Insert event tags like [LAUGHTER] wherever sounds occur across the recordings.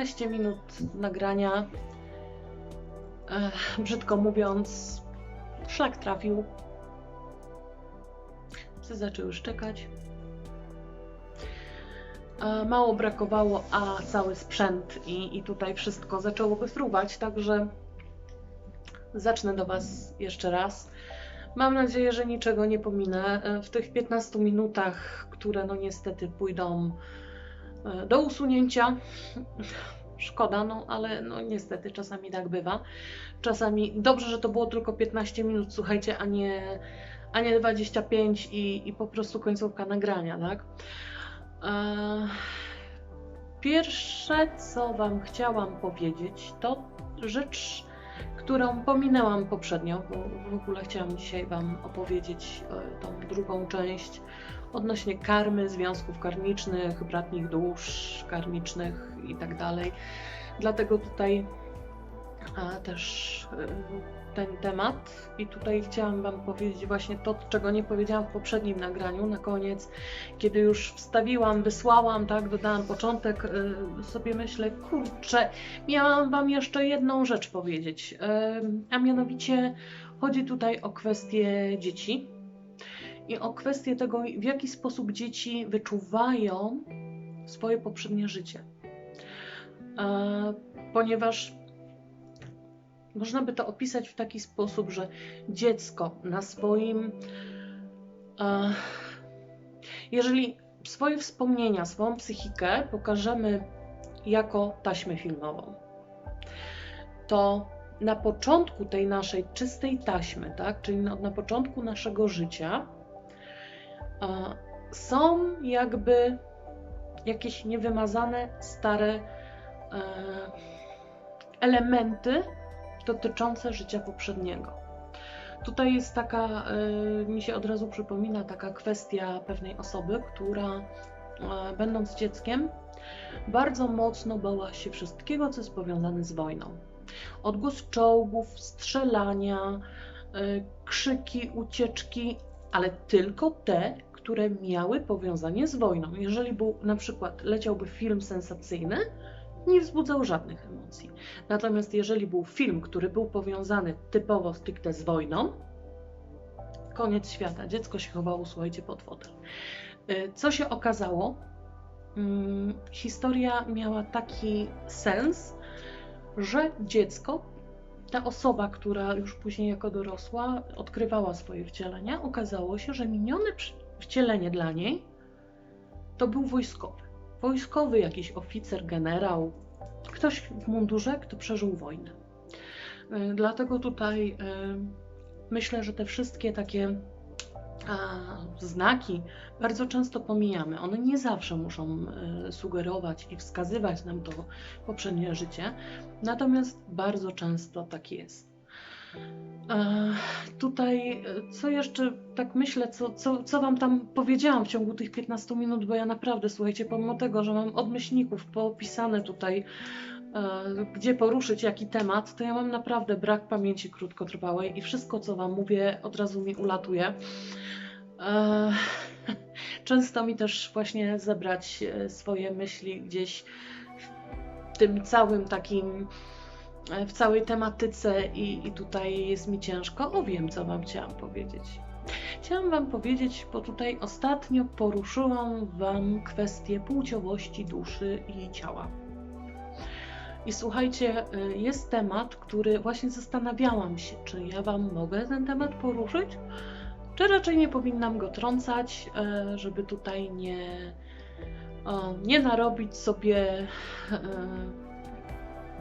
15 minut nagrania, e, brzydko mówiąc, szlak trafił. Psy zaczęły szczekać. E, Mało brakowało, a cały sprzęt i, i tutaj wszystko zaczęłoby fruwać, także zacznę do Was jeszcze raz. Mam nadzieję, że niczego nie pominę. E, W tych 15 minutach, które no niestety pójdą do usunięcia, szkoda, no ale no niestety czasami tak bywa. Czasami dobrze, że to było tylko 15 minut, słuchajcie, a nie, a nie 25 i, i po prostu końcówka nagrania, tak? E, Pierwsze, co Wam chciałam powiedzieć, to rzecz, którą pominęłam poprzednio, bo w ogóle chciałam dzisiaj Wam opowiedzieć e, tą drugą część odnośnie karmy, związków karmicznych, bratnich dusz karmicznych i tak dalej. Dlatego tutaj też e, ten temat. I tutaj chciałam Wam powiedzieć właśnie to, czego nie powiedziałam w poprzednim nagraniu, na koniec, kiedy już wstawiłam, wysłałam, tak, dodałam początek, y, sobie myślę, kurczę, miałam Wam jeszcze jedną rzecz powiedzieć, y, a mianowicie chodzi tutaj o kwestię dzieci i o kwestię tego, w jaki sposób dzieci wyczuwają swoje poprzednie życie. E, Ponieważ można by to opisać w taki sposób, że dziecko na swoim. E, jeżeli swoje wspomnienia, swoją psychikę pokażemy jako taśmę filmową, to na początku tej naszej czystej taśmy, tak, czyli na, na początku naszego życia, są jakby jakieś niewymazane, stare e, elementy dotyczące życia poprzedniego. Tutaj jest taka, y, mi się od razu przypomina taka kwestia pewnej osoby, która y, będąc dzieckiem bardzo mocno bała się wszystkiego, co jest powiązane z wojną. Odgłos czołgów, strzelania, krzyki, ucieczki, ale tylko te, które miały powiązanie z wojną. Jeżeli był na przykład leciałby film sensacyjny, nie wzbudzał żadnych emocji. Natomiast jeżeli był film, który był powiązany typowo stricte z wojną, koniec świata, dziecko się chowało, słuchajcie, pod fotel. Y, Co się okazało? Mm, Historia miała taki sens, że dziecko, ta osoba, która już później jako dorosła odkrywała swoje wcielenia, okazało się, że minione wcielenie dla niej to był wojskowy wojskowy, jakiś oficer, generał, ktoś w mundurze, kto przeżył wojnę. Y, Dlatego tutaj y, myślę, że te wszystkie takie znaki bardzo często pomijamy. One nie zawsze muszą y, sugerować i wskazywać nam to poprzednie życie, natomiast bardzo często tak jest. E, Tutaj, e, co jeszcze tak myślę, co, co, co Wam tam powiedziałam w ciągu tych 15 minut, bo ja naprawdę, słuchajcie, pomimo tego, że mam od myślników poopisane tutaj, e, gdzie poruszyć jaki temat, to ja mam naprawdę brak pamięci krótkotrwałej i wszystko, co Wam mówię, od razu mi ulatuje. [LAUGHS] Często mi też właśnie zebrać swoje myśli gdzieś w tym całym takim w całej tematyce i, i tutaj jest mi ciężko. O wiem, co Wam chciałam powiedzieć. Chciałam Wam powiedzieć, bo tutaj ostatnio poruszyłam Wam kwestię płciowości duszy i ciała. I słuchajcie, y, jest temat, który właśnie zastanawiałam się, czy ja Wam mogę ten temat poruszyć, czy raczej nie powinnam go trącać, e, żeby tutaj nie, nie narobić sobie e,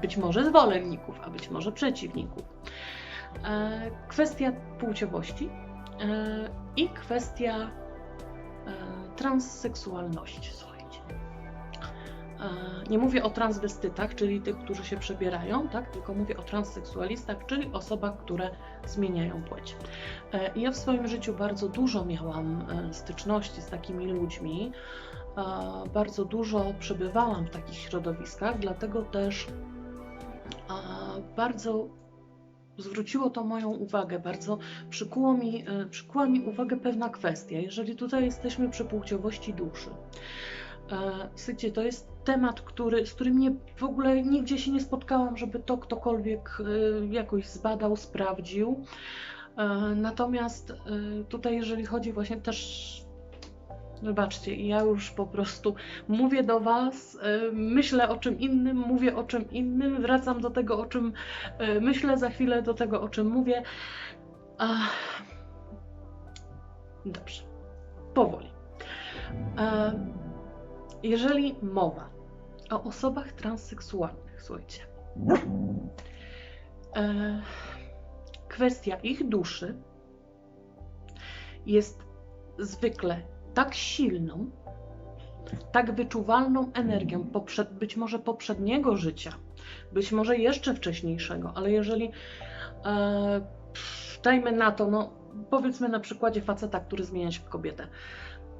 być może zwolenników, a być może przeciwników. E, Kwestia płciowości e, i kwestia e, transseksualności, słuchajcie. Nie mówię o transwestytach, czyli tych, którzy się przebierają, tak? tylko mówię o transseksualistach, czyli osobach, które zmieniają płeć. Ja w swoim życiu bardzo dużo miałam styczności z takimi ludźmi, bardzo dużo przebywałam w takich środowiskach, dlatego też bardzo zwróciło to moją uwagę, bardzo przykuło mi, e, przykuła mi uwagę pewna kwestia. Jeżeli tutaj jesteśmy przy płciowości duszy, E, Słuchajcie, to jest temat, który, z którym nie, w ogóle nigdzie się nie spotkałam, żeby to ktokolwiek e, jakoś zbadał, sprawdził. Natomiast tutaj, jeżeli chodzi właśnie też, wybaczcie, ja już po prostu mówię do Was, e, myślę o czym innym, mówię o czym innym, wracam do tego, o czym e, myślę, za chwilę do tego, o czym mówię. Dobrze, powoli. Jeżeli mowa o osobach transseksualnych, słuchajcie, e, kwestia ich duszy jest zwykle tak silną, tak wyczuwalną energią, poprzed, być może poprzedniego życia, być może jeszcze wcześniejszego, ale jeżeli e, dajmy na to, no powiedzmy na przykładzie faceta, który zmienia się w kobietę.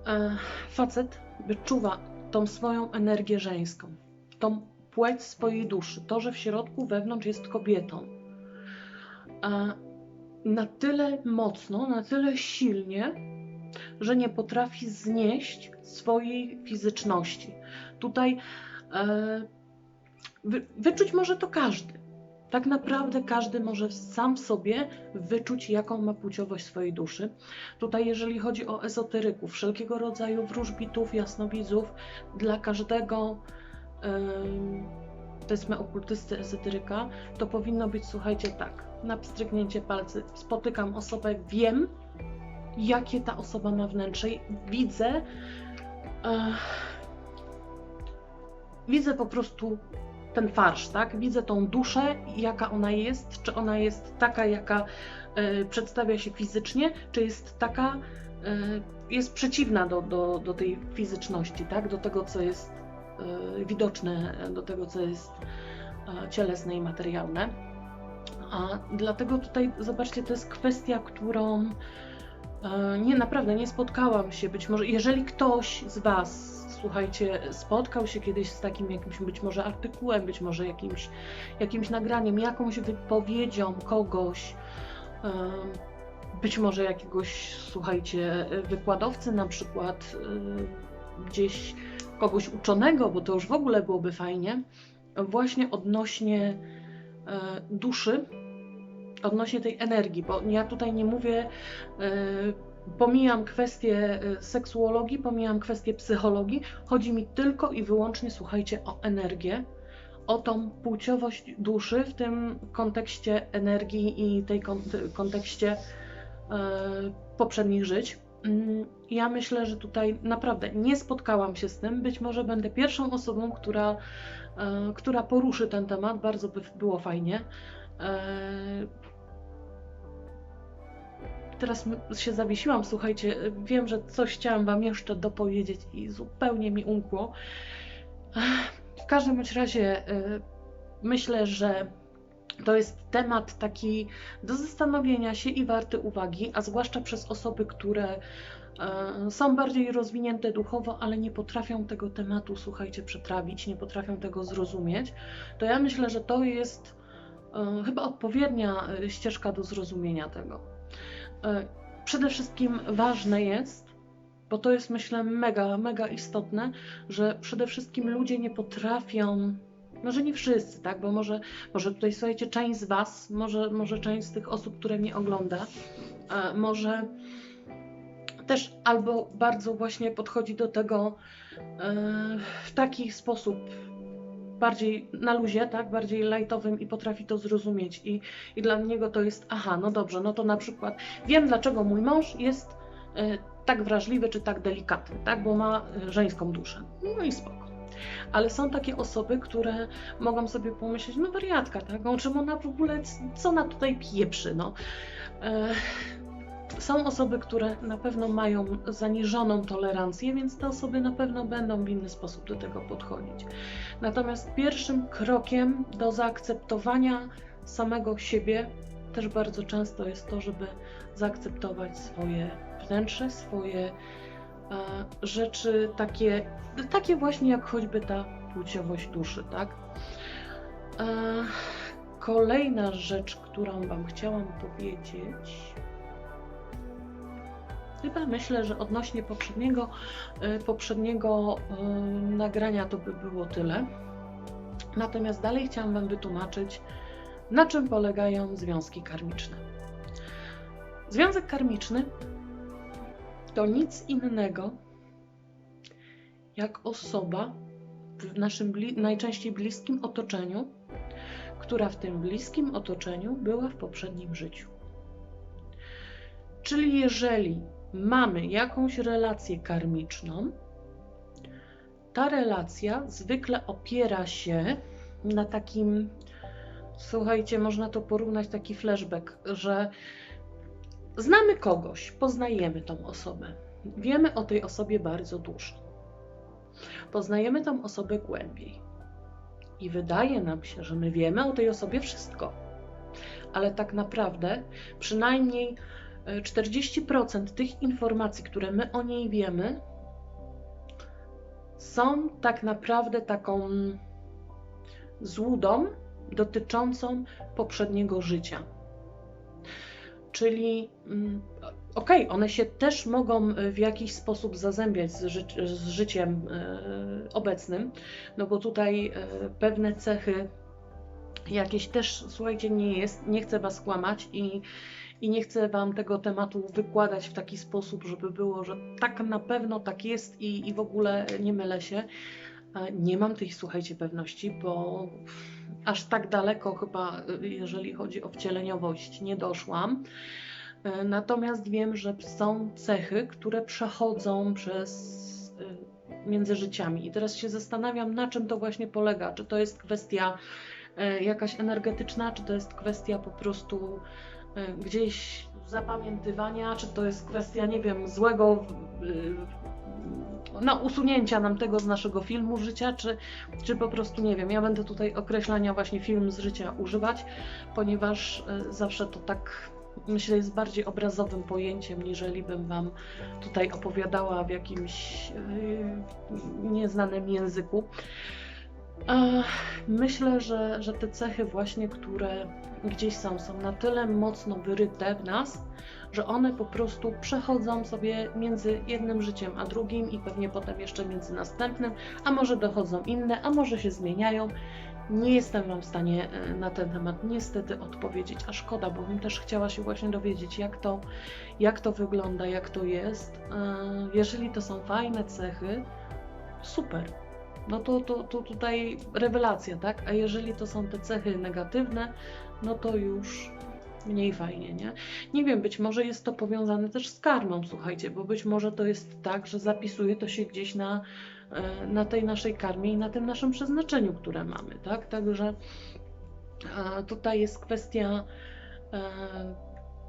E, facet wyczuwa tą swoją energię żeńską, tą płeć swojej duszy, to, że w środku, wewnątrz jest kobietą. E, na tyle mocno, na tyle silnie, że nie potrafi znieść swojej fizyczności. Tutaj e, wy, wyczuć może to każdy. Tak naprawdę każdy może sam sobie wyczuć, jaką ma płciowość swojej duszy. Tutaj, jeżeli chodzi o ezoteryków, wszelkiego rodzaju wróżbitów, jasnowidzów, dla każdego, ym, powiedzmy, okultysty, ezoteryka, to powinno być, słuchajcie, tak, na pstryknięcie palcy. Spotykam osobę, wiem, jakie ta osoba ma wnętrze. Widzę, e, widzę po prostu ten farsz, tak? Widzę tą duszę, jaka ona jest, czy ona jest taka, jaka e, przedstawia się fizycznie, czy jest taka, e, jest przeciwna do, do, do tej fizyczności, tak? Do tego, co jest widoczne, do tego, co jest e, cielesne i materialne. A dlatego tutaj, zobaczcie, to jest kwestia, którą nie, naprawdę nie spotkałam się. Być może, jeżeli ktoś z Was, słuchajcie, spotkał się kiedyś z takim jakimś być może artykułem, być może jakimś, jakimś nagraniem, jakąś wypowiedzią kogoś, e, być może jakiegoś, słuchajcie, wykładowcy na przykład, e, gdzieś kogoś uczonego, bo to już w ogóle byłoby fajnie, właśnie odnośnie e, duszy, odnośnie tej energii, bo ja tutaj nie mówię, e, pomijam kwestię e, seksuologii, pomijam kwestię psychologii, chodzi mi tylko i wyłącznie, słuchajcie, o energię, o tą płciowość duszy w tym kontekście energii i tej kon- kontekście e, poprzednich żyć. Mm, Ja myślę, że tutaj naprawdę nie spotkałam się z tym. Być może będę pierwszą osobą, która, która poruszy ten temat. Bardzo by było fajnie. Teraz się zawiesiłam, słuchajcie. Wiem, że coś chciałam Wam jeszcze dopowiedzieć i zupełnie mi umkło. W każdym bądź razie e, myślę, że to jest temat taki do zastanowienia się i warty uwagi, a zwłaszcza przez osoby, które e, są bardziej rozwinięte duchowo, ale nie potrafią tego tematu, słuchajcie, przetrawić, nie potrafią tego zrozumieć. To ja myślę, że to jest e, chyba odpowiednia ścieżka do zrozumienia tego. E, Przede wszystkim ważne jest, bo to jest myślę mega, mega istotne, że przede wszystkim ludzie nie potrafią, może nie wszyscy, tak, bo może, może tutaj słuchajcie, część z Was, może, może część z tych osób, które mnie ogląda, e, może też albo bardzo właśnie podchodzi do tego e, w taki sposób bardziej na luzie, tak, bardziej lajtowym i potrafi to zrozumieć i, i dla niego to jest, aha, no dobrze, no to na przykład wiem, dlaczego mój mąż jest e, tak wrażliwy czy tak delikatny, tak, bo ma e, żeńską duszę. No i spoko. Ale są takie osoby, które mogą sobie pomyśleć, no wariatka, tak, o czym ona w ogóle, co ona tutaj pieprzy, no. E, są osoby, które na pewno mają zaniżoną tolerancję, więc te osoby na pewno będą w inny sposób do tego podchodzić. Natomiast pierwszym krokiem do zaakceptowania samego siebie też bardzo często jest to, żeby zaakceptować swoje wnętrze, swoje e, rzeczy takie, takie właśnie jak choćby ta płciowość duszy, tak? E, kolejna rzecz, którą Wam chciałam powiedzieć. Chyba myślę, że odnośnie poprzedniego, y, poprzedniego y, nagrania to by było tyle. Natomiast dalej chciałam Wam wytłumaczyć, na czym polegają związki karmiczne. Związek karmiczny to nic innego jak osoba w naszym bli- najczęściej bliskim otoczeniu, która w tym bliskim otoczeniu była w poprzednim życiu. Czyli jeżeli mamy jakąś relację karmiczną, ta relacja zwykle opiera się na takim, słuchajcie, można to porównać taki flashback, że znamy kogoś, poznajemy tą osobę, wiemy o tej osobie bardzo dużo. Poznajemy tą osobę głębiej. I wydaje nam się, że my wiemy o tej osobie wszystko. Ale tak naprawdę przynajmniej 40% tych informacji, które my o niej wiemy, są tak naprawdę taką złudą dotyczącą poprzedniego życia. Czyli mm, okej, one się też mogą w jakiś sposób zazębiać z, ży z życiem e, obecnym, no bo tutaj e, pewne cechy jakieś też, słuchajcie, nie jest, nie chcę Was kłamać i, i nie chcę Wam tego tematu wykładać w taki sposób, żeby było, że tak na pewno tak jest i, i w ogóle nie mylę się. E, Nie mam tej, słuchajcie, pewności, bo aż tak daleko chyba, e, jeżeli chodzi o wcieleniowość, nie doszłam. E, Natomiast wiem, że są cechy, które przechodzą przez między życiami. I teraz się zastanawiam, na czym to właśnie polega. Czy to jest kwestia jakaś energetyczna, czy to jest kwestia po prostu gdzieś zapamiętywania, czy to jest kwestia, nie wiem, złego e, no, usunięcia nam tego z naszego filmu życia, czy, czy po prostu nie wiem. Ja będę tutaj określania właśnie film z życia używać, ponieważ e, zawsze to tak myślę jest bardziej obrazowym pojęciem, niżeli bym Wam tutaj opowiadała w jakimś nieznanym języku. Myślę, że, że te cechy właśnie, które gdzieś są, są na tyle mocno wyryte w nas, że one po prostu przechodzą sobie między jednym życiem a drugim i pewnie potem jeszcze między następnym, a może dochodzą inne, a może się zmieniają. Nie jestem Wam w stanie e, na ten temat niestety odpowiedzieć, a szkoda, bo bym też chciała się właśnie dowiedzieć, jak to, jak to wygląda, jak to jest. E, Jeżeli to są fajne cechy, super. No to, to, to tutaj rewelacja, tak? A jeżeli to są te cechy negatywne, no to już mniej fajnie, nie? Nie wiem, być może jest to powiązane też z karmą, słuchajcie, bo być może to jest tak, że zapisuje to się gdzieś na, e, na tej naszej karmie i na tym naszym przeznaczeniu, które mamy, tak? Także tutaj jest kwestia e,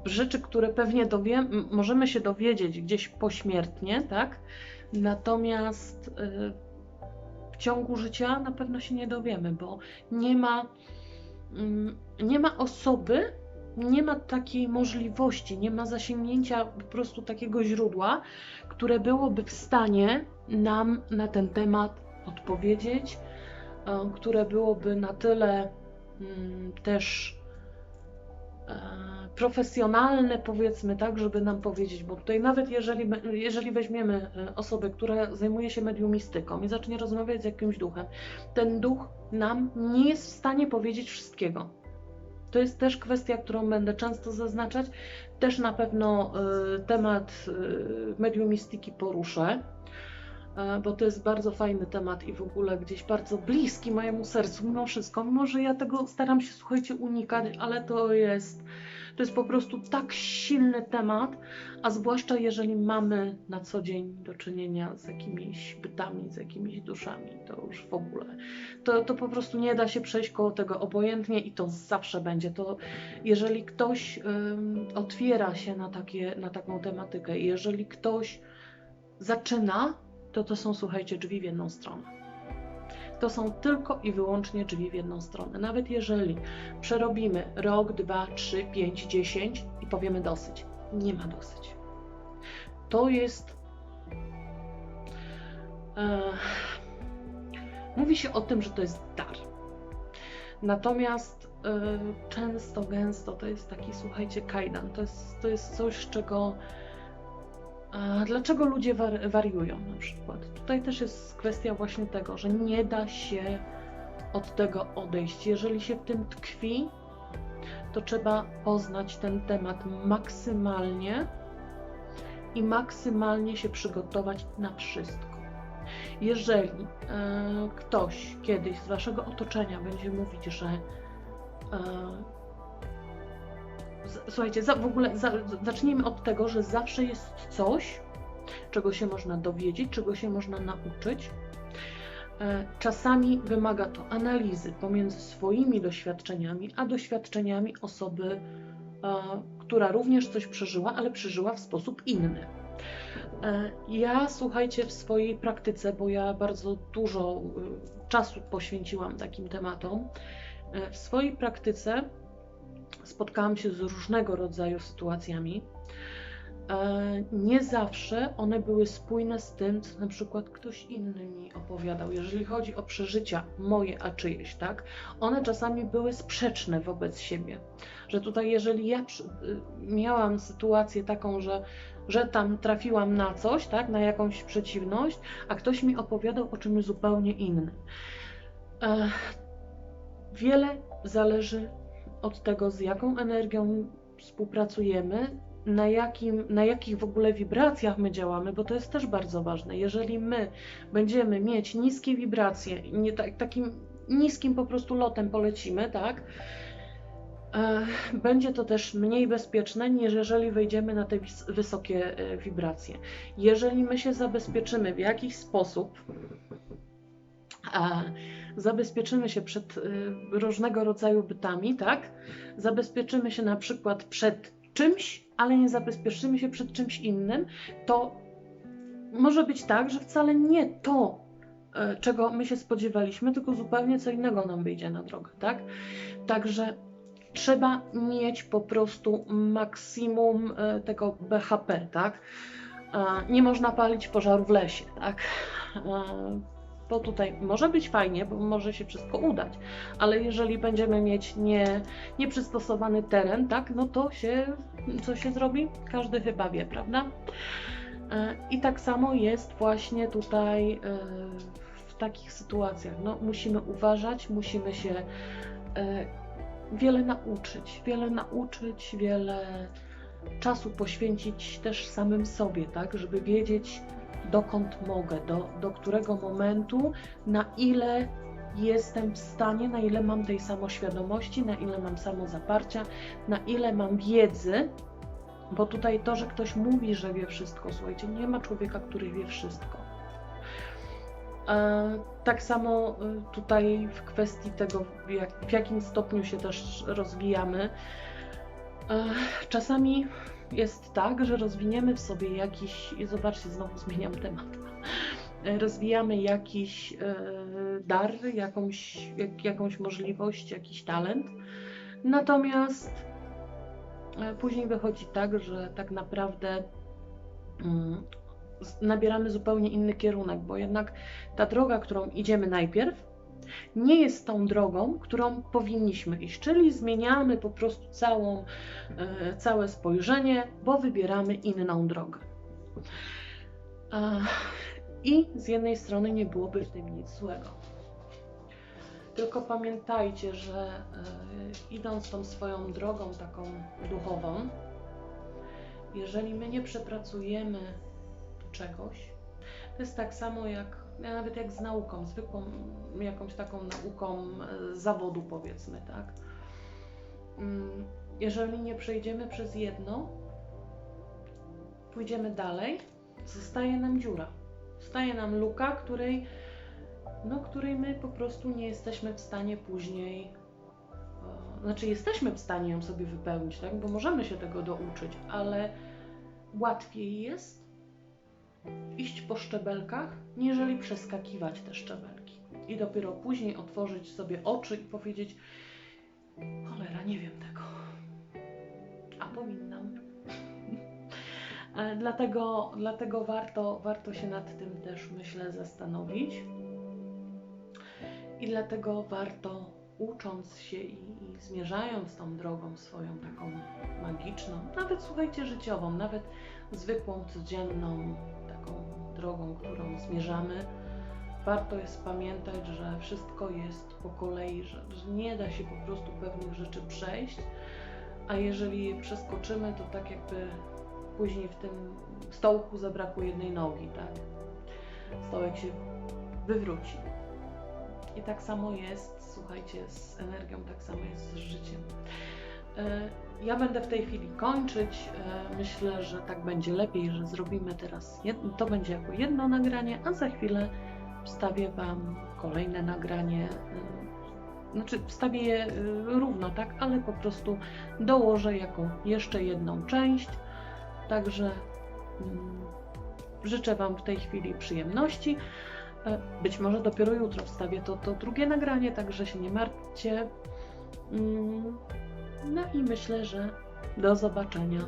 rzeczy, które pewnie dowie, możemy się dowiedzieć gdzieś pośmiertnie, tak? Natomiast e, ciągu życia na pewno się nie dowiemy, bo nie ma, mm, nie ma osoby, nie ma takiej możliwości, nie ma zasięgnięcia po prostu takiego źródła, które byłoby w stanie nam na ten temat odpowiedzieć, e, które byłoby na tyle mm, też profesjonalne, powiedzmy tak, żeby nam powiedzieć, bo tutaj nawet jeżeli, jeżeli weźmiemy e, osobę, która zajmuje się mediumistyką i zacznie rozmawiać z jakimś duchem, ten duch nam nie jest w stanie powiedzieć wszystkiego. To jest też kwestia, którą będę często zaznaczać. Też na pewno e, temat e, mediumistyki poruszę, e, bo to jest bardzo fajny temat i w ogóle gdzieś bardzo bliski mojemu sercu, mimo wszystko. Mimo, że ja tego staram się, słuchajcie, unikać, ale to jest, to jest po prostu tak silny temat, a zwłaszcza jeżeli mamy na co dzień do czynienia z jakimiś bytami, z jakimiś duszami, to już w ogóle. To, to po prostu nie da się przejść koło tego obojętnie i to zawsze będzie. To jeżeli ktoś otwiera się na, takie, na taką tematykę, jeżeli ktoś zaczyna, to to są, słuchajcie, drzwi w jedną stronę. To są tylko i wyłącznie drzwi w jedną stronę. Nawet jeżeli przerobimy rok, dwa, trzy, pięć, dziesięć i powiemy dosyć, nie ma dosyć. To jest. E, mówi się o tym, że to jest dar. Natomiast e, często, gęsto to jest taki, słuchajcie, kajdan. To jest, to jest coś, czego Dlaczego ludzie war- wariują na przykład? Tutaj też jest kwestia właśnie tego, że nie da się od tego odejść. Jeżeli się w tym tkwi, to trzeba poznać ten temat maksymalnie i maksymalnie się przygotować na wszystko. Jeżeli e, ktoś kiedyś z waszego otoczenia będzie mówić, że e, słuchajcie, za, w ogóle za, zacznijmy od tego, że zawsze jest coś, czego się można dowiedzieć, czego się można nauczyć. E, Czasami wymaga to analizy pomiędzy swoimi doświadczeniami, a doświadczeniami osoby, e, która również coś przeżyła, ale przeżyła w sposób inny. E, Ja, słuchajcie, w swojej praktyce, bo ja bardzo dużo czasu poświęciłam takim tematom, w swojej praktyce spotkałam się z różnego rodzaju sytuacjami. E, Nie zawsze one były spójne z tym, co na przykład ktoś inny mi opowiadał. Jeżeli chodzi o przeżycia moje, a czyjeś, tak? One czasami były sprzeczne wobec siebie. Że tutaj, jeżeli ja y, miałam sytuację taką, że, że tam trafiłam na coś, tak? Na jakąś przeciwność, a ktoś mi opowiadał o czymś zupełnie innym. E, Wiele zależy od tego, z jaką energią współpracujemy, na, jakim, na jakich w ogóle wibracjach my działamy, bo to jest też bardzo ważne. Jeżeli my będziemy mieć niskie wibracje, nie tak, takim niskim po prostu lotem polecimy, tak? e, Będzie to też mniej bezpieczne niż jeżeli wejdziemy na te wysokie e, wibracje. Jeżeli my się zabezpieczymy w jakiś sposób, zabezpieczymy się przed y, różnego rodzaju bytami, tak? Zabezpieczymy się na przykład przed czymś, ale nie zabezpieczymy się przed czymś innym, to może być tak, że wcale nie to, y, czego my się spodziewaliśmy, tylko zupełnie co innego nam wyjdzie na drogę, tak? Także trzeba mieć po prostu maksimum y, tego BHP, tak? E, Nie można palić pożaru w lesie, tak? Bo tutaj może być fajnie, bo może się wszystko udać, ale jeżeli będziemy mieć nie, nieprzystosowany teren, tak, no to się, co się zrobi? Każdy chyba wie, prawda? E, I tak samo jest właśnie tutaj e, w takich sytuacjach. No, musimy uważać, musimy się e, wiele nauczyć, wiele nauczyć, wiele czasu poświęcić też samym sobie, tak, żeby wiedzieć, dokąd mogę, do, do którego momentu, na ile jestem w stanie, na ile mam tej samoświadomości, na ile mam samozaparcia, na ile mam wiedzy, bo tutaj to, że ktoś mówi, że wie wszystko, słuchajcie, nie ma człowieka, który wie wszystko. E, Tak samo y, tutaj w kwestii tego, w jakim stopniu się też rozwijamy. E, Czasami jest tak, że rozwiniemy w sobie jakiś, zobaczcie, znowu zmieniam temat. E, Rozwijamy jakiś e, dar, jakąś, jak, jakąś możliwość, jakiś talent. Natomiast e, później wychodzi tak, że tak naprawdę mm, nabieramy zupełnie inny kierunek, bo jednak ta droga, którą idziemy najpierw, nie jest tą drogą, którą powinniśmy iść, czyli zmieniamy po prostu całą, e, całe spojrzenie, bo wybieramy inną drogę. I z jednej strony nie byłoby w tym nic złego. Tylko pamiętajcie, że e, idąc tą swoją drogą taką duchową, jeżeli my nie przepracujemy czegoś, to jest tak samo jak nawet jak z nauką, zwykłą jakąś taką nauką e, zawodu powiedzmy, tak? Mm, Jeżeli nie przejdziemy przez jedno, pójdziemy dalej, zostaje nam dziura. Zostaje nam luka, której, no, której my po prostu nie jesteśmy w stanie później, e, znaczy jesteśmy w stanie ją sobie wypełnić, tak? Bo możemy się tego douczyć, ale łatwiej jest iść po szczebelkach, niżeli przeskakiwać te szczebelki. I dopiero później otworzyć sobie oczy i powiedzieć: Cholera, nie wiem tego. A powinnam. [LAUGHS] Dlatego, dlatego warto, warto się nad tym też, myślę, zastanowić. I dlatego warto ucząc się i, i zmierzając tą drogą swoją taką magiczną, nawet słuchajcie, życiową, nawet zwykłą, codzienną drogą, którą zmierzamy, warto jest pamiętać, że wszystko jest po kolei, że, nie da się po prostu pewnych rzeczy przejść, a jeżeli je przeskoczymy, to tak jakby później w tym stołku zabrakło jednej nogi, tak? Stołek się wywróci. I tak samo jest, słuchajcie, z energią, tak samo jest z życiem. Ja będę w tej chwili kończyć. E, Myślę, że tak będzie lepiej, że zrobimy teraz, jedno, to będzie jako jedno nagranie, a za chwilę wstawię Wam kolejne nagranie. e, Znaczy, wstawię je e, równo, tak, ale po prostu dołożę jako jeszcze jedną część. Także mm, życzę Wam w tej chwili przyjemności. Być może dopiero jutro wstawię to, to drugie nagranie, także się nie martwcie. No i myślę, że do zobaczenia